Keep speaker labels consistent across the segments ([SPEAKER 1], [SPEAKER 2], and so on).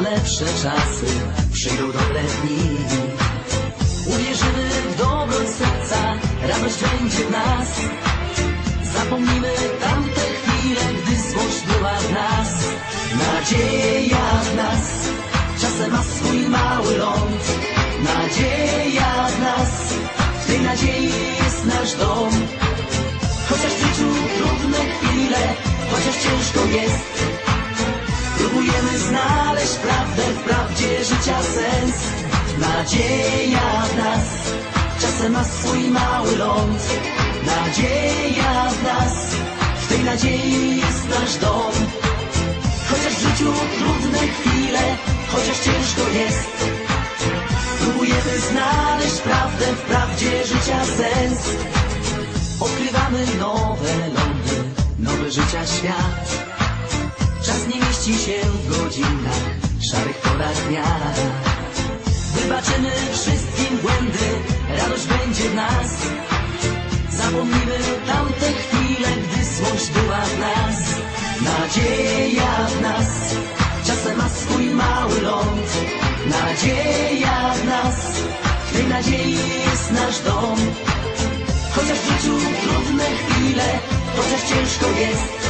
[SPEAKER 1] lepsze czasy, przyjdą dobre dni. Uwierzymy w dobroć serca, radość będzie w nas. Zapomnimy tamte chwile, gdy złość była w nas. Nadzieja w nas, czasem ma swój mały ląd. Nadzieja w nas, w tej nadziei jest nasz dom. Chociaż w życiu trudne chwile, chociaż ciężko jest. Nadzieja w nas, czasem ma swój mały ląd. Nadzieja w nas, w tej nadziei jest nasz dom. Chociaż w życiu trudne chwile, chociaż ciężko jest. Próbujemy znaleźć prawdę w prawdzie życia sens. Odkrywamy nowe lądy, nowy życia świat. Czas nie mieści się w godzinach, szarych porach dnia. Wybaczymy wszystkim błędy, radość będzie w nas. Zapomnimy tamte chwile, gdy złość była w nas. Nadzieja w nas, czasem ma swój mały ląd. Nadzieja w nas, w tej nadziei jest nasz dom. Chociaż w życiu trudne chwile, chociaż ciężko jest.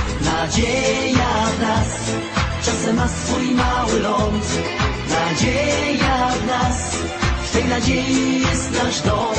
[SPEAKER 1] Nadzieja w nas, czasem ma swój mały ląd. Nadzieja w nas, w tej nadziei jest nasz dom.